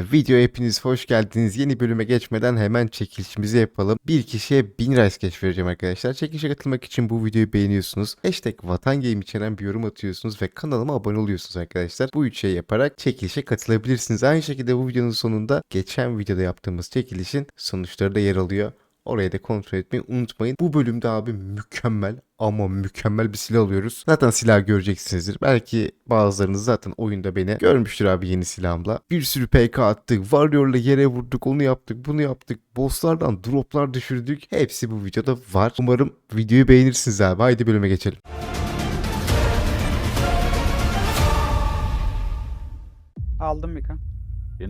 Video hepiniz hoş geldiniz. Yeni bölüme geçmeden hemen çekilişimizi yapalım. Bir kişiye 1000 Rice Cash vereceğim arkadaşlar. Çekilişe katılmak için bu videoyu beğeniyorsunuz. Hashtag Vatan Game içeren bir yorum atıyorsunuz ve kanalıma abone oluyorsunuz arkadaşlar. Bu üç şey yaparak çekilişe katılabilirsiniz. Aynı şekilde bu videonun sonunda geçen videoda yaptığımız çekilişin sonuçları da yer alıyor. Orayı da kontrol etmeyi unutmayın. Bu bölümde abi mükemmel ama mükemmel bir silah alıyoruz. Zaten silah göreceksinizdir. Belki bazılarınız zaten oyunda beni görmüştür abi yeni silahımla. Bir sürü PK attık. Warrior'la yere vurduk. Onu yaptık. Bunu yaptık. Bosslardan droplar düşürdük. Hepsi bu videoda var. Umarım videoyu beğenirsiniz abi. Haydi bölüme geçelim. Aldım Mika.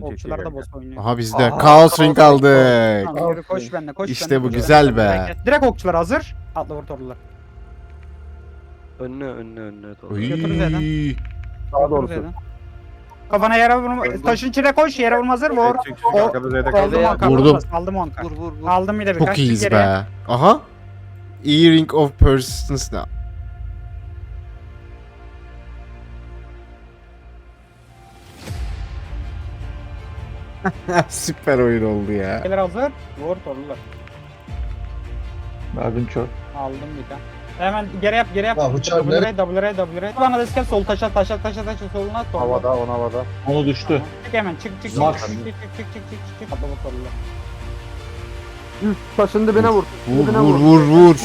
Okçular da boss oynuyor. Aha biz de Aa, Chaos Ring aldık. Tamam, yürü koş bende koş İşte bu koş güzel be. Direkt, direkt okçular hazır. Atla vur torlular. Önüne önüne önüne doğru. Götürün Z'den. Daha doğrusu. Z'den. Kafana yere vurma. Taşın içine koş yere vurma hazır vur. O- Z'de Aldım kaldı. Veya- 10k. Vurdum. Aldım 10k. Vur vur vur. Aldım bir de birkaç. Çok iyiyiz geriye. be. Aha. Earring of Persons. Süper oyun oldu ya. Şeyler hazır. Vur torlular. Abin çok. Aldım bir tane. Hemen geri yap geri yap. Ya bıçak W ray W ray W ray. Bana da iskel sol taşa taşa taşa taşa soluna torlu. Havada on havada. Onu düştü. Tamam. Çık hemen çık çık çık Max. çık çık çık çık çık çık çık. Atla vur torlular. Taşın dibine vur. Vur vur vur vur.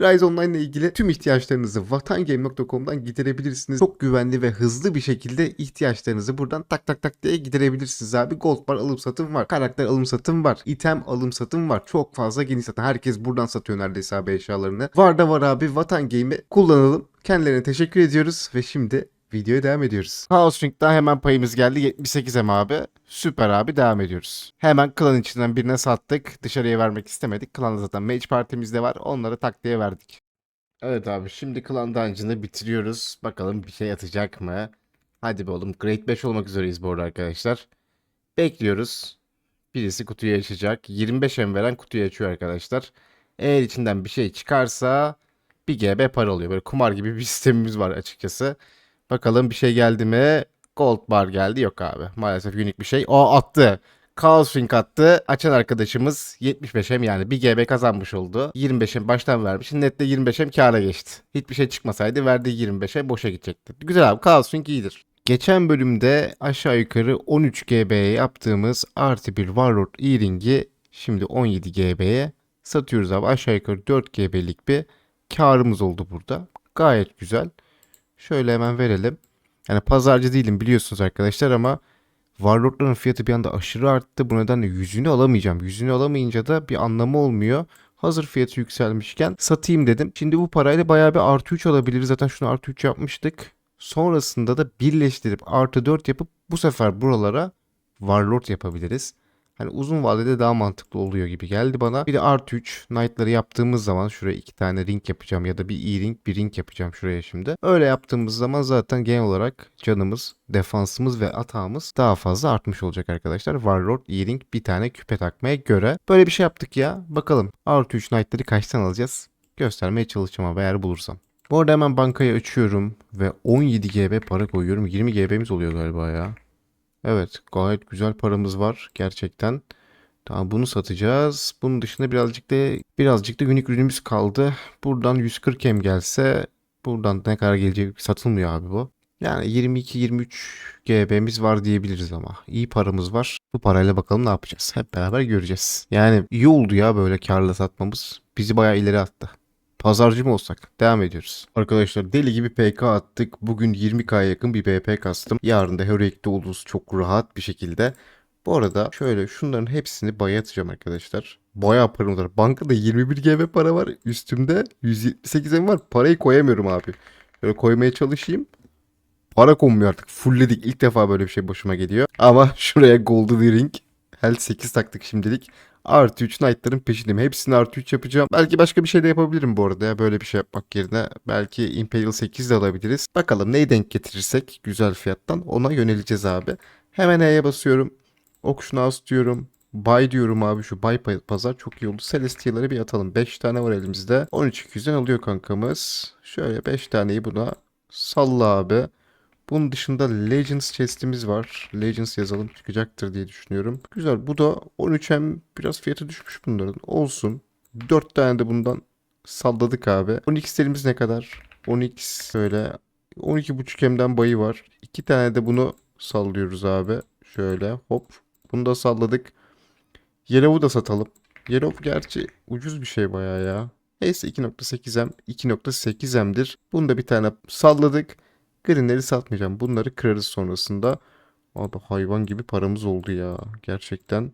Rise Online ile ilgili tüm ihtiyaçlarınızı vatangame.com'dan giderebilirsiniz. Çok güvenli ve hızlı bir şekilde ihtiyaçlarınızı buradan tak tak tak diye giderebilirsiniz abi. Gold bar alım satım var. Karakter alım satım var. item alım satım var. Çok fazla geniş satın. Herkes buradan satıyor neredeyse abi eşyalarını. Var da var abi Vatan Game'i kullanalım. Kendilerine teşekkür ediyoruz ve şimdi videoya devam ediyoruz. Chaos Ring'den hemen payımız geldi. 78 em abi. Süper abi devam ediyoruz. Hemen klan içinden birine sattık. Dışarıya vermek istemedik. Klanda zaten mage partimizde var. Onları tak diye verdik. Evet abi şimdi klan dungeon'ı bitiriyoruz. Bakalım bir şey atacak mı? Hadi be oğlum. Grade 5 olmak üzereyiz bu arada arkadaşlar. Bekliyoruz. Birisi kutuyu açacak. 25 em veren kutuyu açıyor arkadaşlar. Eğer içinden bir şey çıkarsa bir GB para oluyor. Böyle kumar gibi bir sistemimiz var açıkçası. Bakalım bir şey geldi mi? Gold bar geldi. Yok abi. Maalesef unik bir şey. O attı. Chaos Ring attı. Açan arkadaşımız 75 hem yani 1 GB kazanmış oldu. 25 hem baştan vermiş. Nette 25 hem kâra geçti. Hiçbir şey çıkmasaydı verdiği 25 hem boşa gidecekti. Güzel abi. Chaos Ring iyidir. Geçen bölümde aşağı yukarı 13 GB'ye yaptığımız artı bir Warlord E-Ring'i şimdi 17 GB'ye satıyoruz abi. Aşağı yukarı 4 GB'lik bir karımız oldu burada. Gayet güzel. Şöyle hemen verelim. Yani pazarcı değilim biliyorsunuz arkadaşlar ama Warlord'ların fiyatı bir anda aşırı arttı. Bu nedenle yüzünü alamayacağım. Yüzünü alamayınca da bir anlamı olmuyor. Hazır fiyatı yükselmişken satayım dedim. Şimdi bu parayla bayağı bir artı 3 alabiliriz. Zaten şunu artı 3 yapmıştık. Sonrasında da birleştirip artı 4 yapıp bu sefer buralara Warlord yapabiliriz. Hani uzun vadede daha mantıklı oluyor gibi geldi bana. Bir de artı 3 Knight'ları yaptığımız zaman şuraya iki tane ring yapacağım ya da bir E-ring bir ring yapacağım şuraya şimdi. Öyle yaptığımız zaman zaten genel olarak canımız, defansımız ve atağımız daha fazla artmış olacak arkadaşlar. Warlord E-ring bir tane küpe takmaya göre. Böyle bir şey yaptık ya. Bakalım artı 3 Knight'ları kaçtan alacağız? Göstermeye çalışacağım ama eğer bulursam. Bu arada hemen bankayı açıyorum ve 17 GB para koyuyorum. 20 GB'miz oluyor galiba ya. Evet gayet güzel paramız var gerçekten. Tamam bunu satacağız. Bunun dışında birazcık da birazcık da unik ürünümüz kaldı. Buradan 140 em gelse buradan ne kadar gelecek satılmıyor abi bu. Yani 22-23 GB'miz var diyebiliriz ama. İyi paramız var. Bu parayla bakalım ne yapacağız. Hep beraber göreceğiz. Yani iyi oldu ya böyle karla satmamız. Bizi bayağı ileri attı. Pazarcı mı olsak? Devam ediyoruz. Arkadaşlar deli gibi PK attık. Bugün 20K'ya yakın bir BP kastım. Yarın da Heroic'te oluruz çok rahat bir şekilde. Bu arada şöyle şunların hepsini baya atacağım arkadaşlar. Bayağı param var. Bankada 21 GB para var. Üstümde 178 M var. Parayı koyamıyorum abi. Böyle koymaya çalışayım. Para konmuyor artık. Fullledik. İlk defa böyle bir şey başıma geliyor. Ama şuraya Golden Ring. Health 8 taktık şimdilik. Artı 3 Knight'ların peşindeyim. Hepsini artı 3 yapacağım. Belki başka bir şey de yapabilirim bu arada ya. Böyle bir şey yapmak yerine. Belki Imperial 8 de alabiliriz. Bakalım neyi denk getirirsek güzel fiyattan ona yöneleceğiz abi. Hemen E'ye basıyorum. Okşuna as diyorum. Buy diyorum abi şu buy pa- pazar çok iyi oldu. Celestial'ları bir atalım. 5 tane var elimizde. 13.200'den alıyor kankamız. Şöyle 5 taneyi buna salla abi. Bunun dışında Legends chest'imiz var. Legends yazalım çıkacaktır diye düşünüyorum. Güzel. Bu da 13M biraz fiyatı düşmüş bunların. Olsun. 4 tane de bundan salladık abi. 12'lerimiz ne kadar? 12 böyle 12.5M'den bayı var. 2 tane de bunu sallıyoruz abi. Şöyle hop. Bunu da salladık. Yellow'u da satalım. Yellow gerçi ucuz bir şey bayağı ya. Neyse 2.8M 2.8M'dir. Bunu da bir tane salladık. Greenleri satmayacağım. Bunları kırarız sonrasında. Abi hayvan gibi paramız oldu ya. Gerçekten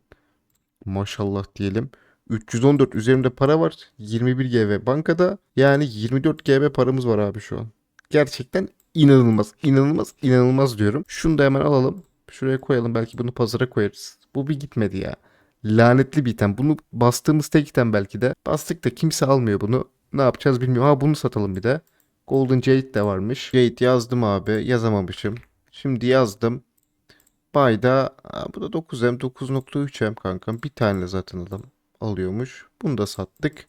maşallah diyelim. 314 üzerimde para var. 21 GB bankada. Yani 24 GB paramız var abi şu an. Gerçekten inanılmaz. inanılmaz, inanılmaz diyorum. Şunu da hemen alalım. Şuraya koyalım. Belki bunu pazara koyarız. Bu bir gitmedi ya. Lanetli bir item. Bunu bastığımız tek item belki de. Bastık da kimse almıyor bunu. Ne yapacağız bilmiyorum. Ha bunu satalım bir de. Golden Jade de varmış. Jade yazdım abi. Yazamamışım. Şimdi yazdım. Bayda bu da 9M 9.3M kankam. Bir tane zaten adam alıyormuş. Bunu da sattık.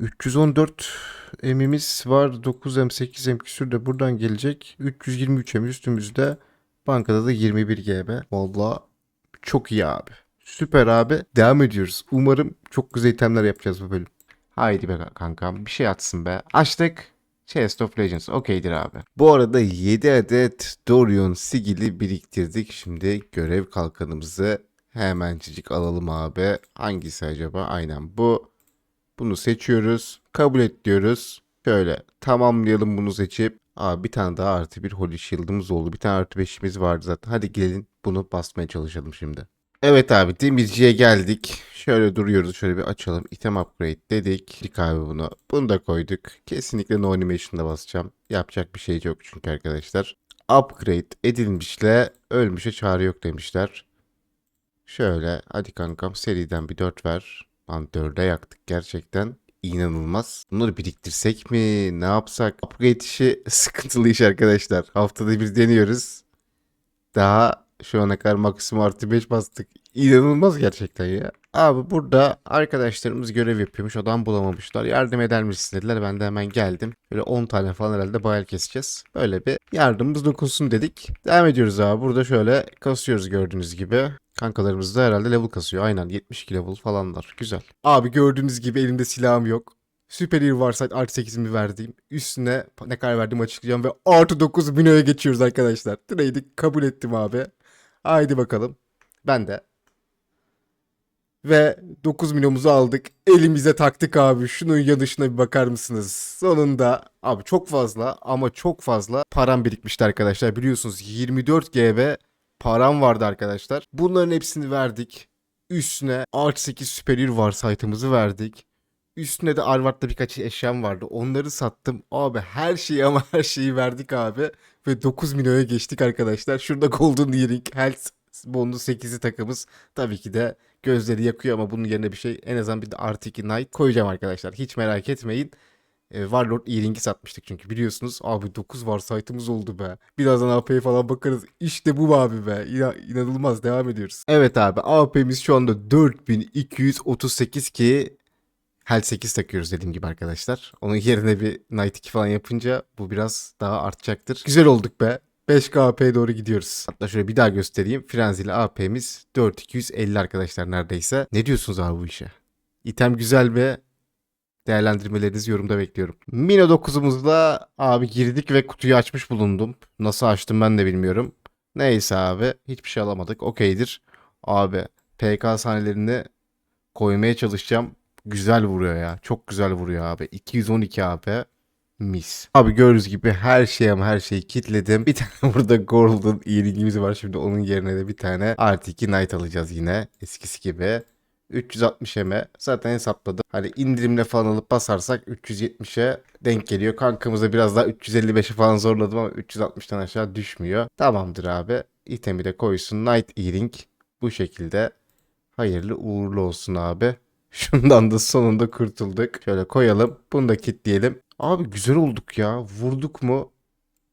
314 emimiz var. 9M 8M küsür de buradan gelecek. 323 em üstümüzde. Bankada da 21 GB. Valla çok iyi abi. Süper abi. Devam ediyoruz. Umarım çok güzel itemler yapacağız bu bölüm. Haydi be kankam bir şey atsın be. Açtık. Chest of Legends okeydir abi. Bu arada 7 adet Dorion sigili biriktirdik. Şimdi görev kalkanımızı hemencik alalım abi. Hangisi acaba? Aynen bu. Bunu seçiyoruz. Kabul et diyoruz. Şöyle tamamlayalım bunu seçip. Abi bir tane daha artı bir Holy Shield'ımız oldu. Bir tane artı beşimiz vardı zaten. Hadi gelin bunu basmaya çalışalım şimdi. Evet abi demirciye geldik. Şöyle duruyoruz. Şöyle bir açalım. Item upgrade dedik. Dik abi bunu. Bunu da koyduk. Kesinlikle no animation'da basacağım. Yapacak bir şey yok çünkü arkadaşlar. Upgrade edilmişle ölmüşe çare yok demişler. Şöyle hadi kankam seriden bir 4 ver. Lan 4'e yaktık gerçekten. İnanılmaz. Bunları biriktirsek mi? Ne yapsak? Upgrade işi sıkıntılı iş arkadaşlar. Haftada bir deniyoruz. Daha şu ana kadar maksimum artı 5 bastık. İnanılmaz gerçekten ya. Abi burada arkadaşlarımız görev yapıyormuş. Adam bulamamışlar. Yardım eder misin dediler. Ben de hemen geldim. Böyle 10 tane falan herhalde bayal keseceğiz. Böyle bir yardımımız dokunsun dedik. Devam ediyoruz abi. Burada şöyle kasıyoruz gördüğünüz gibi. Kankalarımız da herhalde level kasıyor. Aynen 72 level falanlar. Güzel. Abi gördüğünüz gibi elimde silahım yok. Superior Warsight artı 8'imi verdiğim. Üstüne ne kadar verdiğimi açıklayacağım ve artı 9 Mino'ya geçiyoruz arkadaşlar. Trade'i kabul ettim abi. Haydi bakalım. Ben de. Ve 9 milyonumuzu aldık. Elimize taktık abi. Şunun yanışına bir bakar mısınız? Sonunda abi çok fazla ama çok fazla param birikmişti arkadaşlar. Biliyorsunuz 24 GB param vardı arkadaşlar. Bunların hepsini verdik. Üstüne artı 8 superior var site'ımızı verdik. Üstüne de Arvard'da birkaç eşyam vardı. Onları sattım. Abi her şeyi ama her şeyi verdik abi. Ve 9 milyona geçtik arkadaşlar. Şurada Golden Earring, Health Bond'u 8'i takımız. Tabii ki de gözleri yakıyor ama bunun yerine bir şey en azından bir de artı 2 Knight koyacağım arkadaşlar. Hiç merak etmeyin. E, Warlord Earring'i satmıştık çünkü biliyorsunuz. Abi 9 var site'ımız oldu be. Birazdan AP'ye falan bakarız. İşte bu abi be. İna- inanılmaz devam ediyoruz. Evet abi AP'miz şu anda 4238 ki Hel 8 takıyoruz dediğim gibi arkadaşlar. Onun yerine bir Knight 2 falan yapınca bu biraz daha artacaktır. Güzel olduk be. 5K AP'ye doğru gidiyoruz. Hatta şöyle bir daha göstereyim. Frenzy'li AP'miz 4250 arkadaşlar neredeyse. Ne diyorsunuz abi bu işe? İtem güzel mi? Değerlendirmelerinizi yorumda bekliyorum. Mino 9'umuzla abi girdik ve kutuyu açmış bulundum. Nasıl açtım ben de bilmiyorum. Neyse abi hiçbir şey alamadık. Okeydir. Abi PK sahnelerini koymaya çalışacağım. Güzel vuruyor ya. Çok güzel vuruyor abi. 212 AP. Mis. Abi gördüğünüz gibi her şey ama her şeyi kitledim. Bir tane burada Golden Earring'imiz var. Şimdi onun yerine de bir tane artı 2 Knight alacağız yine. Eskisi gibi. 360 eme zaten hesapladım. Hani indirimle falan alıp basarsak 370'e denk geliyor. Kankamıza biraz daha 355'e falan zorladım ama 360'tan aşağı düşmüyor. Tamamdır abi. İtemi de koysun. Night Earring bu şekilde. Hayırlı uğurlu olsun abi. Şundan da sonunda kurtulduk. Şöyle koyalım. Bunu da kilitleyelim. Abi güzel olduk ya. Vurduk mu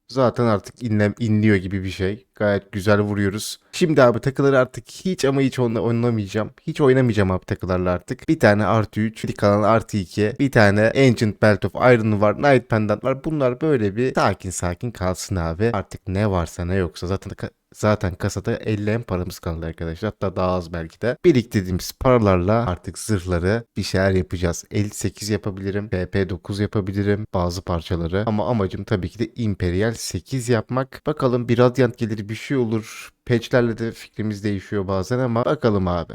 zaten artık inlem inliyor gibi bir şey. Gayet güzel vuruyoruz. Şimdi abi takıları artık hiç ama hiç onunla oynamayacağım. Hiç oynamayacağım abi takılarla artık. Bir tane artı 3, bir kalan artı 2, bir tane Ancient Belt of Iron var, Knight Pendant var. Bunlar böyle bir sakin sakin kalsın abi. Artık ne varsa ne yoksa zaten Zaten kasada 50 en paramız kaldı arkadaşlar. Hatta daha az belki de. Biriktirdiğimiz paralarla artık zırhları bir şeyler yapacağız. 58 yapabilirim. PP 9 yapabilirim. Bazı parçaları. Ama amacım tabii ki de Imperial 8 yapmak. Bakalım bir Radiant gelir bir şey olur. Patchlerle de fikrimiz değişiyor bazen ama bakalım abi.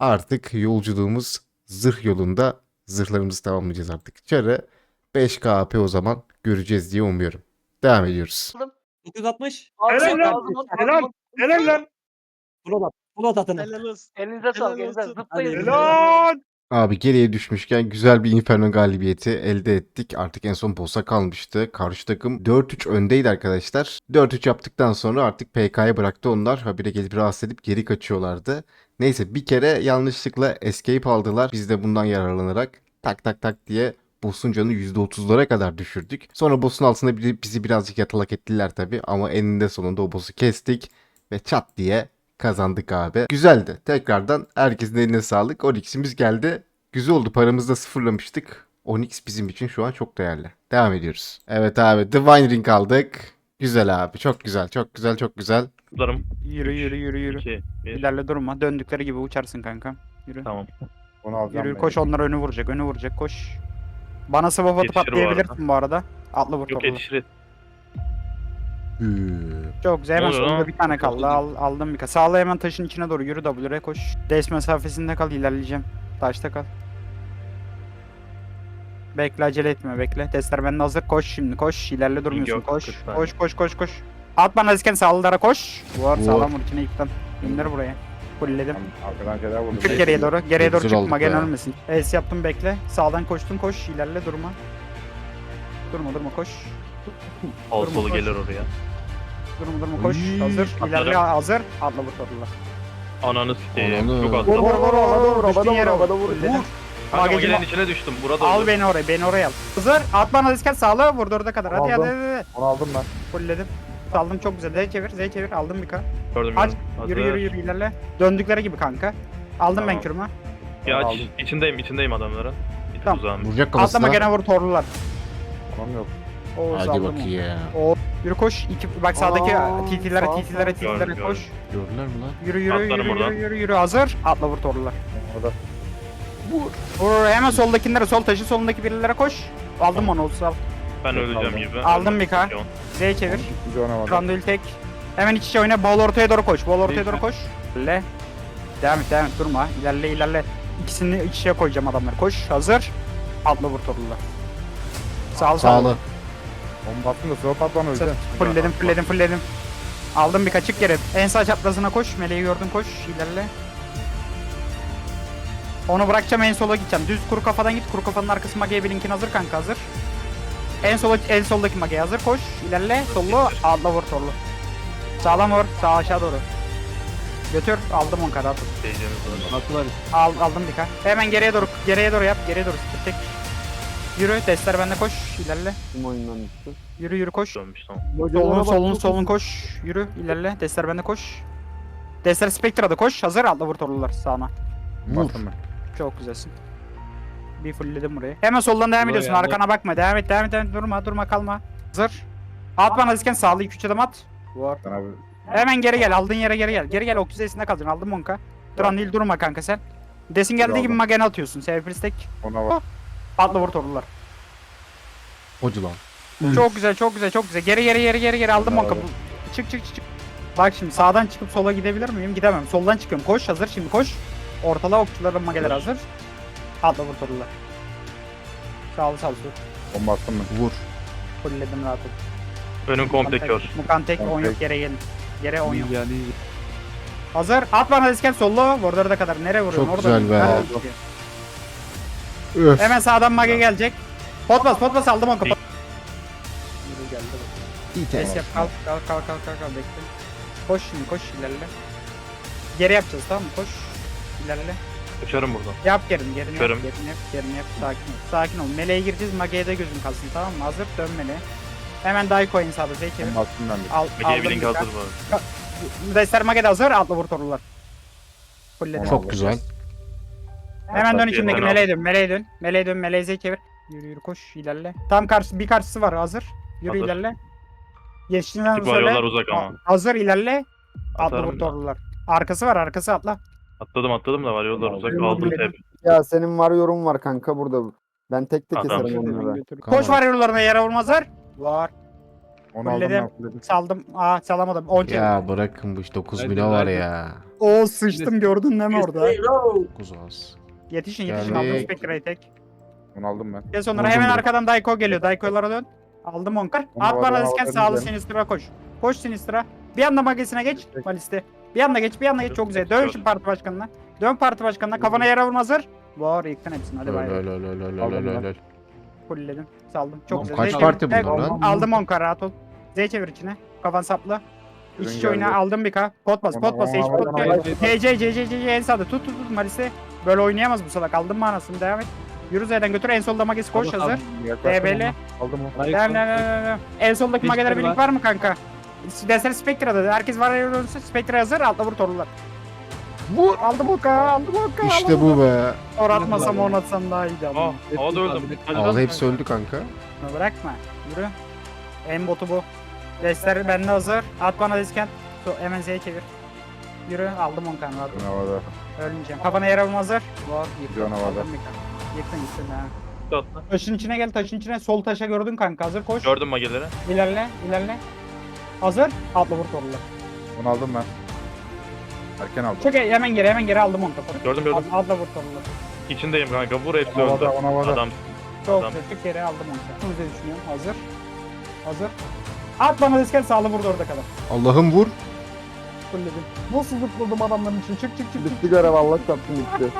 Artık yolculuğumuz zırh yolunda. Zırhlarımızı tamamlayacağız artık. Çarı 5K AP o zaman göreceğiz diye umuyorum. Devam ediyoruz. 960. Helal lan. Helal. Helal lan. Float, float atın. Helal olsun. Elinize sağlık. Elinize zıplayın. Helal. Abi geriye düşmüşken güzel bir Inferno galibiyeti elde ettik. Artık en son boss'a kalmıştı. Karşı takım 4-3 öndeydi arkadaşlar. 4-3 yaptıktan sonra artık PK'ya bıraktı onlar. Habire gelip rahatsız edip geri kaçıyorlardı. Neyse bir kere yanlışlıkla escape aldılar. Biz de bundan yararlanarak tak tak tak diye boss'un canını %30'lara kadar düşürdük. Sonra boss'un altında bizi birazcık yatalak ettiler tabi ama eninde sonunda o boss'u kestik ve çat diye kazandık abi. Güzeldi. Tekrardan herkesin eline sağlık. Onyx'imiz geldi. Güzel oldu. Paramızı da sıfırlamıştık. Onyx bizim için şu an çok değerli. Devam ediyoruz. Evet abi. Divine Ring aldık. Güzel abi. Çok güzel. Çok güzel. Çok güzel. Kutlarım. Yürü yürü yürü yürü. 2, 1. İlerle durma. Döndükleri gibi uçarsın kanka. Yürü. Tamam. Onu alacağım. Yürü ben. koş onlar önü vuracak. Önü vuracak koş. Bana swap atıp Yetişir bu atlayabilirsin bu arada. Atla vur Yok topu. yetişir. Çok güzel. Hemen solunda lan? bir tane kaldı. Al, aldım bir ka. Sağla hemen taşın içine doğru yürü W'ye koş. Des mesafesinde kal ilerleyeceğim. Taşta kal. Bekle acele etme bekle. Testler bende hazır. Koş şimdi koş. İlerle durmuyorsun. Yok, koş. 40 saniye. Koş koş koş koş. At bana risken sağlılara koş. Vur sağlam vur içine yıktın. İndir buraya. Fullledim. Arkadan şeyler vurdu. Çık geriye doğru. Geriye doğru Hazır çık. olduk Magen ya. ölmesin. Es yaptım bekle. Sağdan koştun koş. İlerle durma. Durma durma koş. Sol Durma, solu koş. gelir oraya. Durma durma koş. Uy. Hazır. İlerle Atladım. hazır. Atla vur torunla. Ananı sikeyim. Ananı. Çok. Vur vur vur havada vur Düştüğün havada vur yere havada vur. vur. Fulledim. Kanka Mageci makinenin ma- içine düştüm. Burada Al olur. beni oraya, beni oraya al. Hazır. At bana risken sağla, vur dörde kadar. Hadi hadi Aldım. hadi. hadi. Onu aldım ben. Fullledim. Saldım çok güzel. Z çevir, Z çevir. Aldım bir ka. Gördüm Aç. gördüm. Hazır. Yürü yürü yürü ilerle. Döndükleri gibi kanka. Aldım ben Tamam. kürümü. Ya aç. Aldım. İçindeyim içindeyim adamların. Tamam. Vuracak Atlama kafasına. gene vur torlular. Tamam yok. Oo, Hadi bakayım. Oo. Yürü koş. İki, bak sağdaki Aa, TT'lere sağ, TT'lere sağ. TT'lere Gördüm, koş. Gördüler mi lan? Yürü yürü Atlarım yürü oradan. yürü yürü yürü. Hazır. Atla vur torlular. Orada. Vur hemen soldakilere sol taşı solundaki birilere koş. Aldım onu sal. Ben öleceğim Aldım. gibi. Aldım bir K. Yok. Z çevir. Güzel oynamadı. Randül tek. Hemen iç içe oyna. Bol ortaya doğru koş. Bol ortaya doğru koş. İlerle. Devam et devam et durma. İlerle ilerle. İkisini iç içe koyacağım adamları. Koş. Hazır. Atla vur torunla. Sağ ol sağ ol. Bomba attın da sonra patlan öleceksin. Fulledim fulledim fulledim. Aldım bir kaçık geri. En sağ çaprazına koş. Meleği gördün koş. İlerle. Onu bırakacağım en sola gideceğim. Düz kuru kafadan git. Kuru kafanın arkası Mage'ye bir linkin hazır kanka hazır. En sola en soldaki Mage'ye hazır koş. İlerle. Sollu. Atla vur torlu. Sağlam vur. Sağ aşağı doğru. Götür. Aldım on kadar. Diyeceğimiz var. Al, aldım bir ka. Hemen geriye doğru. Geriye doğru yap. Geriye doğru. Tek. Yürü. Testler bende koş. İlerle. Yürü yürü koş. Dönmüş tamam. Solun solun solun koş. Yürü ilerle. Destler bende koş. Destler Spectre'da koş. Hazır atla vur torlular sağına. Vur. Çok güzelsin. Bir fullledim burayı. Hemen soldan devam Ulan ediyorsun. yandı. Arkana bakma. Devam et devam et. Devam et. Durma durma kalma. Hazır. At bana dizken sağlı 2 3 adım at. Vur. Sen abi. Hemen geri gel. Aldığın yere geri gel. Geri gel. Ok düzeysinde kalacaksın. Aldın monka. Duran değil durma kanka sen. Desin geldiği gibi Aldım. magen atıyorsun. Sevfris tek. Ona bak. Atla vur torlular. Hocu lan. Çok güzel, çok güzel, çok güzel. Geri geri geri geri geri aldım. Bu- Çık çık çık. çık. Bak şimdi sağdan çıkıp sola gidebilir miyim? Gidemem. Soldan çıkıyorum. Koş hazır şimdi koş. Ortala okçuların mageler hazır. Atla vur torlular. Sağ ol sağ ol. Bomba attım ben. Vur. Fullledim rahat ol. Önüm komple kör. Mukan tek 10 Mukan yok geri gelin. Geri 10 yok. Hazır. At bana disken solla. Border'a kadar. Nereye vuruyorsun? Çok Orada güzel mı? be. Nerede? Öf. Hemen sağdan mage gelecek. Pot bas pot bas aldım onu kapat. Yürü geldi. İyi tamam. yap kalk kalk kalk kalk kalk kalk bekle. Koş şimdi koş ilerle. Geri yapacağız tamam mı? Koş ilerle. Uçarım buradan. Yap gerini gerini yap Körüm. gerini yap gerini yap sakin ol. Sakin ol. Meleğe gireceğiz Mage'ye de gözün kalsın tamam mı? Hazır dön meleğe. Hemen die coin sağda Z çevir. Bomba attım ben bir. Al, Mege'ye aldım bir link bir hazır tane. var. Destler Mage'de hazır. Atla vur. Fulledim. Çok güzel. Hemen dön içindeki meleğe dön. Meleğe dön. Meleğe dön. Meleğe çevir. Yürü yürü koş ilerle. Tam karşı bir karşısı var hazır. Yürü Hazır. ilerle. Geçtiğinden Tip söyle. uzak ama. Ha- Hazır ilerle. Atla Atarım vur da. torlular. Arkası var arkası atla. Atladım atladım da var yollar uzak Yürü, aldım yürü. hep. Ya senin var yorum var kanka burada. Ben tek tek Adam. keserim onları. Koş var yollarına yere vurmazlar. Var. Onu aldım ben fulledim. Saldım. Aa salamadım. 10 çevir. Ya bırakın bu iş 9 Hadi, milo var hadi. ya. O sıçtım gördün değil mi orada? 9 az. Yetişin yetişin Geldik. aldım Spectre'yi tek. Onu aldım ben. Gel sonra Vurdum hemen direkt. arkadan Dayko geliyor. Dayko'lara dön. Aldım Onkar. Onu At bana havada disken sağlı Sinister'a koş. Koş Sinister'a. Bir anda magesine geç. Maliste. Bir anda geç bir anda geç çok güzel. Dön şu parti başkanına. Dön parti başkanına. Kafana yere vurma hazır. Var yıktın hepsini hadi bay lol lol lol Aldım lol ben. lol. Fullledim. Saldım. Çok güzel. kaç Z parti bunlar Evet, lan? Aldım Onkar rahat ol. Z çevir içine. Kafan saplı. İç Ürün içe oyna aldım bir K. Pot bas pot bas. Hiç pot yok. tamam. C C C C C C en sağda tut tut tut Maliste. Böyle oynayamaz bu salak. Aldım mı anasını devam et. Yürü Z'den götür en solda magesi koş Aldım, hazır. Yaklaştım onu. Aldım onu. Devam devam devam devam. En soldaki Hiç magelere bir kırma. link var mı kanka? Dersler Spectre'da. Herkes var ya. Spectre hazır. Altta vur torlular. Vur. Aldım o ka. Aldım o ka. İşte bu be. Or atmasam onu atsam daha iyiydi ama. Aa havada öldüm. Hadi Ağzı lan. hepsi öldü kanka. Bunu bırakma. Yürü. En botu bu. Destler bende hazır. At bana disken. So, hemen Z'ye çevir. Yürü. Aldım 10 kan var. Ben havada. Ölmeyeceğim. Kafana yer alma hazır. Var. Yıktın. Can havada. Aldım bir kan. Yıktın yıktın ha. Atla. Taşın içine gel. Taşın içine. Sol taşa gördün kanka. Hazır koş. Gördüm mageleri. İlerle. ilerle. Hazır. Atla vur torlular. Onu aldım ben. Erken aldım. Çok hemen geri hemen geri aldım onu kafanı. Gördüm gördüm. Adla vur torunu. İçindeyim kanka. Vur hepsi Havada, öldü. ona havada. Adam. Çok Adam. Çık geri aldım onu. Çok güzel düşünüyorum. Hazır. Hazır. At bana disken sağlı vurdu orada kadar. Allah'ım vur. Fulledim. Nasıl zıpladım adamların için? Çık çık çık. çık. Bitti görev Allah çarpsın bitti.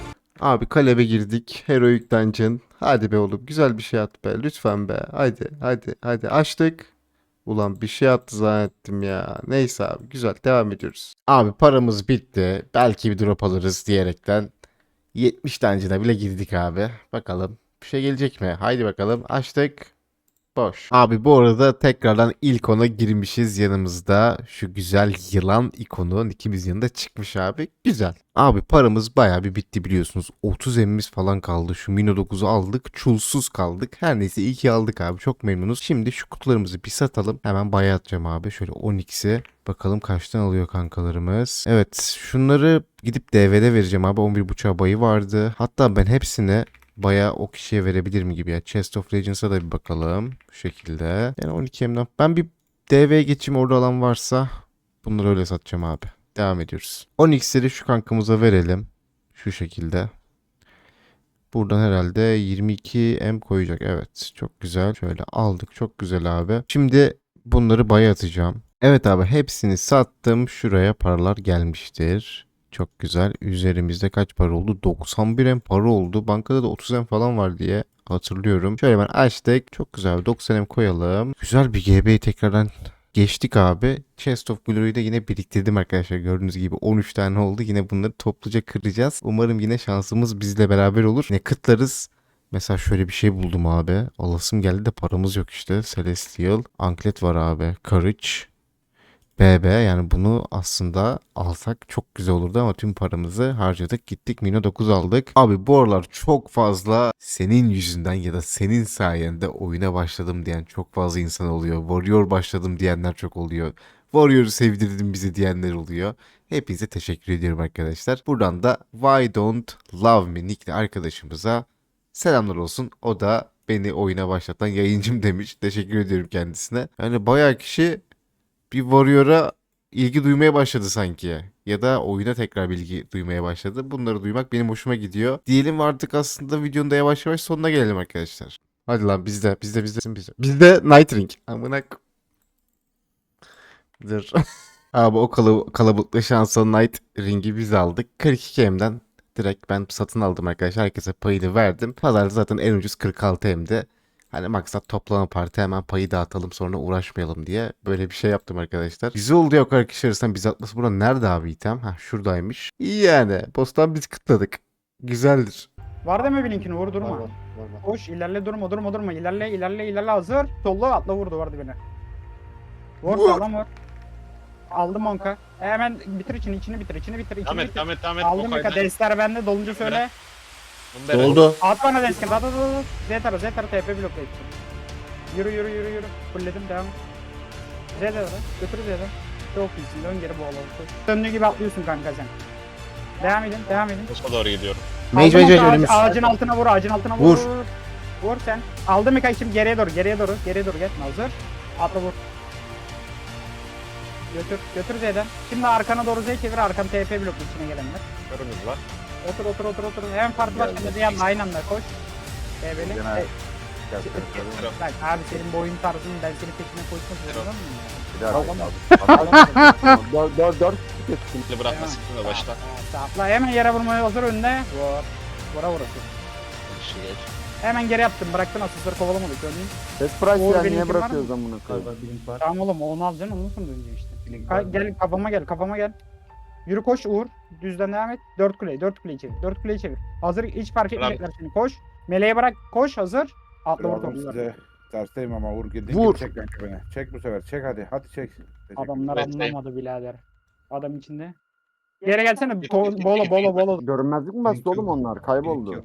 Abi kalebe girdik. Heroic Dungeon. Hadi be oğlum güzel bir şey at be. Lütfen be. Hadi hadi hadi açtık. Ulan bir şey attı zannettim ya. Neyse abi güzel devam ediyoruz. Abi paramız bitti. Belki bir drop alırız diyerekten 70 dungeon'a bile girdik abi. Bakalım bir şey gelecek mi? Haydi bakalım açtık. Boş. Abi bu arada tekrardan ilk ona girmişiz yanımızda. Şu güzel yılan ikonu ikimiz yanında çıkmış abi. Güzel. Abi paramız bayağı bir bitti biliyorsunuz. 30 emimiz falan kaldı. Şu Mino 9'u aldık. Çulsuz kaldık. Her neyse iyi ki aldık abi. Çok memnunuz. Şimdi şu kutularımızı bir satalım. Hemen baya atacağım abi. Şöyle 12'si. Bakalım kaçtan alıyor kankalarımız. Evet şunları gidip DV'de vereceğim abi. 11.5'a bayı vardı. Hatta ben hepsini bayağı o kişiye verebilir mi gibi ya. Chest of Legends'a da bir bakalım. Bu şekilde. Yani 12 emden. Ben bir DV'ye geçeyim orada alan varsa bunları öyle satacağım abi. Devam ediyoruz. 10x'leri şu kankamıza verelim. Şu şekilde. Buradan herhalde 22 M koyacak. Evet çok güzel. Şöyle aldık. Çok güzel abi. Şimdi bunları baya atacağım. Evet abi hepsini sattım. Şuraya paralar gelmiştir. Çok güzel. Üzerimizde kaç para oldu? 91 M para oldu. Bankada da 30 M falan var diye hatırlıyorum. Şöyle ben açtık. Çok güzel. 90 M koyalım. Güzel bir GB'yi tekrardan Geçtik abi. Chest of Glory'yi de yine biriktirdim arkadaşlar. Gördüğünüz gibi 13 tane oldu. Yine bunları topluca kıracağız. Umarım yine şansımız bizle beraber olur. Yine kıtlarız. Mesela şöyle bir şey buldum abi. Alasım geldi de paramız yok işte. Celestial. Anklet var abi. Courage. BB yani bunu aslında alsak çok güzel olurdu ama tüm paramızı harcadık gittik Mino 9 aldık. Abi bu aralar çok fazla senin yüzünden ya da senin sayende oyuna başladım diyen çok fazla insan oluyor. Warrior başladım diyenler çok oluyor. Warrior'u sevdirdin bize diyenler oluyor. Hepinize teşekkür ediyorum arkadaşlar. Buradan da Why Don't Love Me nickli arkadaşımıza selamlar olsun. O da beni oyuna başlatan yayıncım demiş. Teşekkür ediyorum kendisine. Yani bayağı kişi bir Warrior'a ilgi duymaya başladı sanki. Ya da oyuna tekrar bilgi duymaya başladı. Bunları duymak benim hoşuma gidiyor. Diyelim artık aslında videonun da yavaş yavaş sonuna gelelim arkadaşlar. Hadi lan bizde bizde bizde bizde. Bizde Night Ring. Amına Dur. Abi o kala kalabalıkla şansa Night Ring'i biz aldık. 42 M'den direkt ben satın aldım arkadaşlar. Herkese payını verdim. Pazarda zaten en ucuz 46 M'de. Hani maksat toplama parti hemen payı dağıtalım sonra uğraşmayalım diye böyle bir şey yaptım arkadaşlar. Güzel oldu ya o kadar kişi arasından biz atması burada nerede abi item? Ha şuradaymış. İyi yani. Postan biz kıtladık. Güzeldir. Var deme bir linkini vur durma. Koş ilerle durma durma durma. İlerle ilerle ilerle hazır. Sollu atla vurdu vardı beni. Vur Vur. sağlam vur. Aldım onka. Hemen bitir içini içini bitir içini bitir içini Ahmet bitir. Ahmet Ahmet. Aldım Mika destler bende dolunca söyle. Doldu. At bana deskin. At at at at. Z tara Z tara TP blok edeceğim. Yürü yürü yürü yürü. Fulledim devam. Z var. Götür Z'den. Çok iyisin. Dön geri bu alalım. Döndüğü gibi atlıyorsun kanka sen. Devam edin devam edin. Musa doğru gidiyorum. Mage mage onka, önümüz. Ağacın altına vur ağacın altına vur. Vur. Vur, sen. Aldım Mika şimdi geriye doğru geriye doğru geriye doğru gel. Hazır. Atla vur. Götür götür Z'den. Şimdi arkana doğru Z çevir arkan TP blok içine gelenler. Körümüz var. Otur otur otur otur. Hemen parti başkanı diye aynı anda koş. TP'li. Gene- E, Bak abi senin bu oyun tarzını ben senin peşine koşmak zorunda mıyım ya? Dört dört dört geçsin. Şimdi bırakma sıkın da başla. Sapla hemen yere vurmaya hazır önüne. Vur. Vura vurası. İşi geç. Hemen geri yaptın bıraktın asistleri kovalamadık önünü. Best price Uğur ya benim niye kim var mı? bırakıyoruz lan bunu? Galiba var. Tamam oğlum onu alacaksın ondan sonra döneceksin işte. Ka- gel kafama gel kafama gel. Yürü koş Uğur. Düzden devam et. Dört kuleyi dört kuleyi çevir. Dört kuleyi çevir. Hazır hiç fark Bırak. etmeyecekler seni. Koş. Meleğe bırak. Koş hazır. Atla vur toplular. size. Tersteyim ama Uğur girdiğin Vur. çek kanka beni. Çek bu sefer. Çek hadi. Hadi çek. Teşekkür Adamlar Evet, anlamadı birader. Adam içinde. Geri gelsene. Ko- bolo bolo bolo. Görünmezlik mi bastı oğlum onlar? Kayboldu. Yok.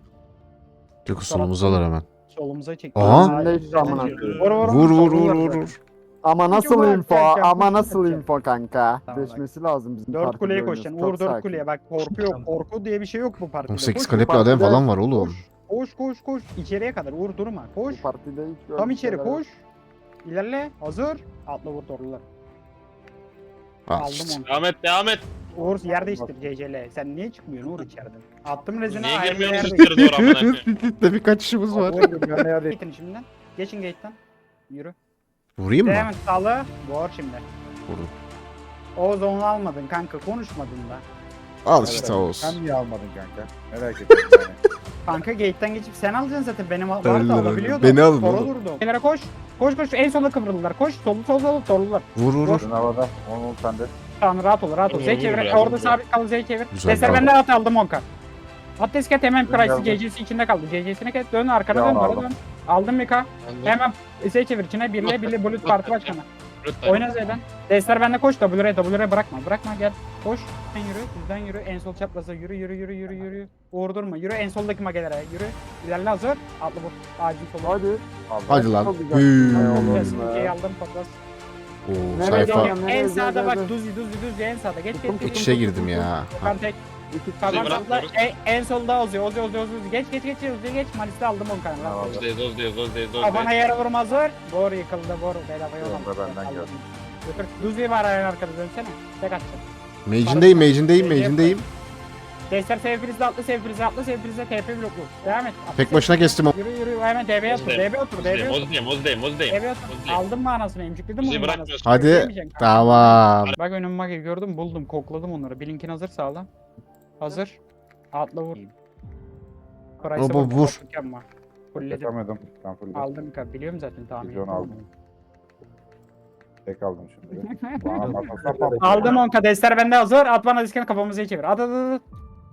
Yok solumuzdalar hemen. Solumuza çek. Aha. Ne iş amına koyayım. Vur vur Vur vur vur Ama nasıl Çok info? erken, Ama çok nasıl erken. info kanka? Tamam, bak. Lazım bizim Dört partide kuleye oynuyoruz. koşacaksın. Çok Uğur dört sakin. kuleye. Bak korku yok. Korku diye bir şey yok bu partide. 18 Koş, kalepli adam falan var oğlum. Koş koş koş. İçeriye kadar. Uğur durma. Koş. Bu partide hiç Tam böyle içeri şeyler yok. koş. İlerle. Hazır. Atla vur torlular. Al Aldım işte. onu. Devam et devam et. Uğur yer değiştir CCL. Sen niye çıkmıyorsun Uğur içeriden? Attım rezine. Niye ayrı girmiyorsunuz yer içeri doğru amına koyayım? Split'te birkaç işimiz var. Uğur geliyor. Hadi hadi. Geçin şimdiden. Geçin gate'den. Yürü. Vurayım mı? Et sağlı. Vur şimdi. Vurdum. Oğuz onu almadın kanka konuşmadın da. Al işte Oğuz. Sen niye almadın kanka? Merak ettim yani. Kanka gate'den geçip sen alacaksın zaten benim vardı öyle. alabiliyordum. Beni alın Sola oğlum. durdum. Nelere koş. Koş koş en sola kıvrıldılar. Koş solu sol sol torlular. Vur vur vur. Sen havada. Onu ol sende. Tamam rahat ol rahat ol. Z çevir. Orada sabit kal Z çevir. Güzel, Deser bravo. bende at aldım onka. At desket hemen Price'ı. CC'si içinde kaldı. CC'sine kes dön arkana Ya, dön bana aldım. dön. Aldım Mika. Hemen Z çevir içine birle birle bulut parti başkanı. Oyna Z'den. Deser bende koş W'ye W'ye bırakma. Bırakma gel. Koş. Sen yürü. Düzden yürü. En sol çapraza yürü yürü yürü yürü yürü. Uğur durma. Yürü en soldaki magelere. Yürü. İlerle hazır. Atla bu. Acil sola. Hadi. Hadi lan. Çok güzel. Hüüü. Hay oğlum Yes, be. C'yi aldım patlas. Oo, Nereye sayfa. dönüyorsun? En Nereye sağda bak dönüyorsun? Duzi Duzi Duzi en sağda. Geç geç geç. İç içe girdim ya. Okan tek. Tamam bırak. En, en solda Ozi Ozi Ozi Ozi. Geç geç geç Ozi geç. Malis'te aldım Okan'ı. Tamam. Ozdayız ozdayız ozdayız Kafana ozdayız. yere vurma hazır. Bor yıkıldı bor. Bedava yol Yok, aldım. benden Aldım. gördüm. Götür. Duzi'yi var ayağın arkada dönsene. Tek atacağım. Mage'indeyim, mage'indeyim, mage'indeyim. Destek sevgilisi atla sevgilisi atla sevgilisi TP bloklu. Devam et. Atla Tek başına kestim o. Yürü yürü hemen DB'ye otur. Ozdayım. DB'ye otur. DB'ye otur. ozdayım ozdayım ozdayım. DB'ye otur. Aldım mı anasını emcikledim Bizi onun bırakmıyorsun. Hadi. Yemeyeceksin kanka. Tamam. Bak önüm magi gördüm buldum kokladım onları. Blink'in hazır sağlam. Hazır. Atla vur. Price'a bak, vur. Yapamadım. Ben full Aldım ka biliyorum zaten tahmin. Aldık. onu. tek aldım şimdi. Bana masasına patladı. Aldım 10k destler bende hazır. At bana diskini kafamıza çevir. At at at.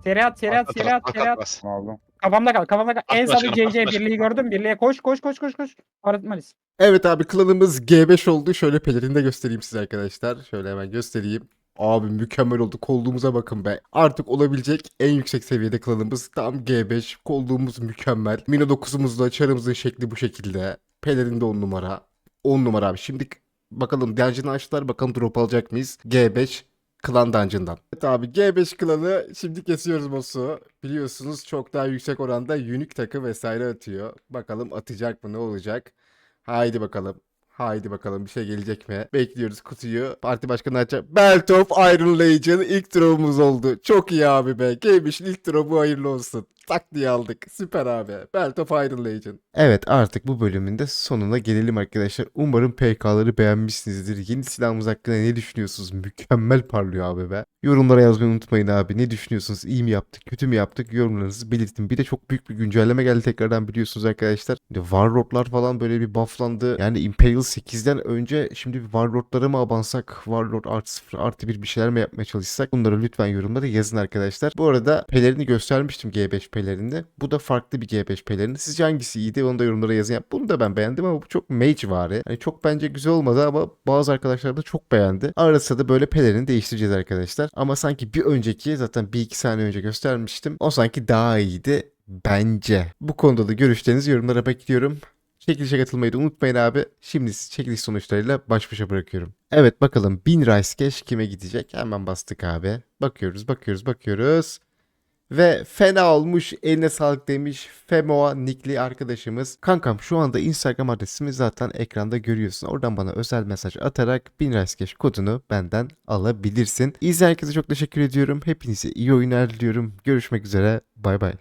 Seri at seri at seri at seri at. Aldım. Kafamda kal kafamda kal. En sağda başkanım, CC başkanım. birliği gördüm. Birliğe koş koş koş koş koş. Paratmalis. Evet abi klanımız G5 oldu. Şöyle pelerini de göstereyim size arkadaşlar. Şöyle hemen göstereyim. Abi mükemmel oldu. Kolluğumuza bakın be. Artık olabilecek en yüksek seviyede klanımız. Tam G5. Kolluğumuz mükemmel. Mino 9'umuzda çarımızın şekli bu şekilde. Pelerin de 10 numara. 10 numara abi. Şimdi bakalım dungeon açtılar. Bakalım drop alacak mıyız? G5 Klan Dungeon'dan. Evet abi G5 klanı şimdi kesiyoruz boss'u. Biliyorsunuz çok daha yüksek oranda unique takı vesaire atıyor. Bakalım atacak mı ne olacak? Haydi bakalım. Haydi bakalım bir şey gelecek mi? Bekliyoruz kutuyu. Parti başkanı açacak. Belt of Iron Legion ilk drop'umuz oldu. Çok iyi abi be. G5'in ilk drop'u hayırlı olsun. Tak diye aldık. Süper abi. Belt of Iron Legion. Evet artık bu bölümün de sonuna gelelim arkadaşlar. Umarım PK'ları beğenmişsinizdir. Yeni silahımız hakkında ne düşünüyorsunuz? Mükemmel parlıyor abi be. Yorumlara yazmayı unutmayın abi. Ne düşünüyorsunuz? İyi mi yaptık? Kötü mü yaptık? Yorumlarınızı belirtin. Bir de çok büyük bir güncelleme geldi tekrardan biliyorsunuz arkadaşlar. Warlord'lar falan böyle bir bufflandı. Yani Imperial 8'den önce şimdi bir Warlord'lara mı abansak? Warlord artı 0 artı 1 bir şeyler mi yapmaya çalışsak? Bunları lütfen yorumlara yazın arkadaşlar. Bu arada pelerini göstermiştim G5 pelerini. Bu da farklı bir G5 pelerini. Sizce hangisi iyiydi? Onu da yorumlara yazın. Ya bunu da ben beğendim ama bu çok mage vari. Hani çok bence güzel olmadı ama bazı arkadaşlar da çok beğendi. Arası da böyle pelerini değiştireceğiz arkadaşlar. Ama sanki bir önceki zaten bir iki saniye önce göstermiştim. O sanki daha iyiydi bence. Bu konuda da görüşlerinizi yorumlara bekliyorum. Çekilişe katılmayı da unutmayın abi. Şimdi çekiliş sonuçlarıyla baş başa bırakıyorum. Evet bakalım 1000 Rice Cash kime gidecek? Hemen bastık abi. Bakıyoruz bakıyoruz bakıyoruz. Ve fena olmuş eline sağlık demiş Femoa Nikli arkadaşımız. Kankam şu anda Instagram adresimi zaten ekranda görüyorsun. Oradan bana özel mesaj atarak 1000 Rice Cash kodunu benden alabilirsin. İzleyen herkese çok teşekkür ediyorum. Hepinize iyi oyunlar diliyorum. Görüşmek üzere. Bay bay.